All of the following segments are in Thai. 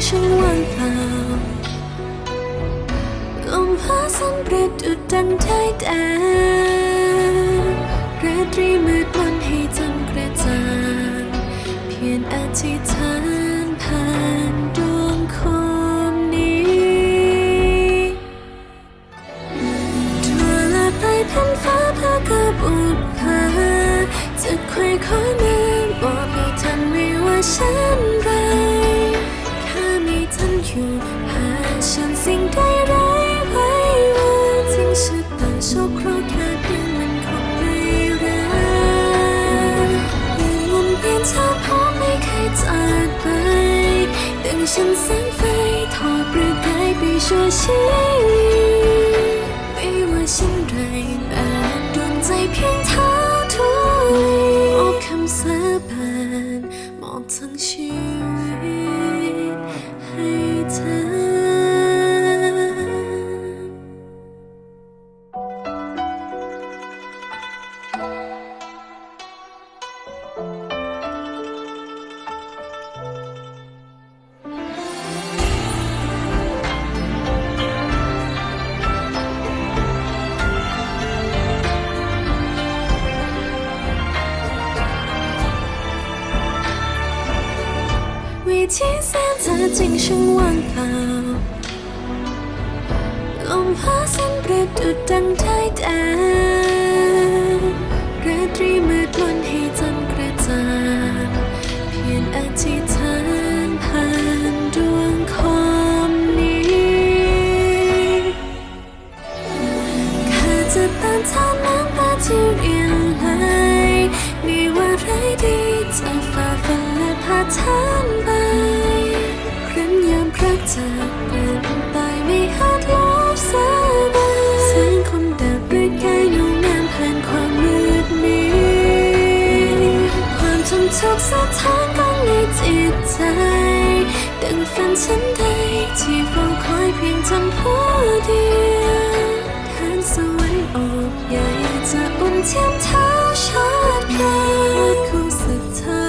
เธอจริงว่างเปล่าลมพัดสันประดุดดังไทยแดงราตรีมืดมนให้จำกระจ่างเพียงอธิษฐานผ่านดวงคมนี้ทั่วลาไปพันฟ้าพากระบุดพาจะคอยคอยมาบอกให้ทันไม่ว่าฉัน ดังฉันแสงไฟ วิธีแสนเธอจริงช่างว่างเปล่าลมพัดสันเประดุดดังไทยแดงราตรีมืดมนให้จำกระจ่างเพียงอธิษฐานผ่านดวงคมนี้ข้าจะตามทางน้ำตาที่เรียนไหลมีว่าไรดีจะฝ่าฟันและพาทานาชาติเพลงคู่ศรัทธา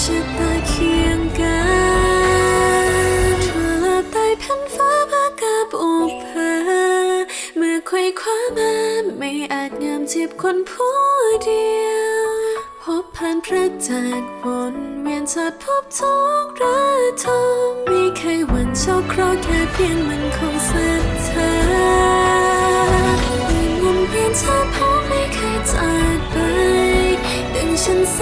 ชะตาเคียงกันทั่วโลกใต้แผ่นฟ้าพากาบอุเพอเมื่อไขว้คว้ามาไม่อาจงามเทียบคนผู้เดียว พบผ่านพรักจากวนเวียนชาติพบทุกระทมมีใครหวั่นโชคเคราะห์แค่เพียงมันคงศรัทธาเวียนเวียนชาพบไม่เคยจากไปดึงฉันเส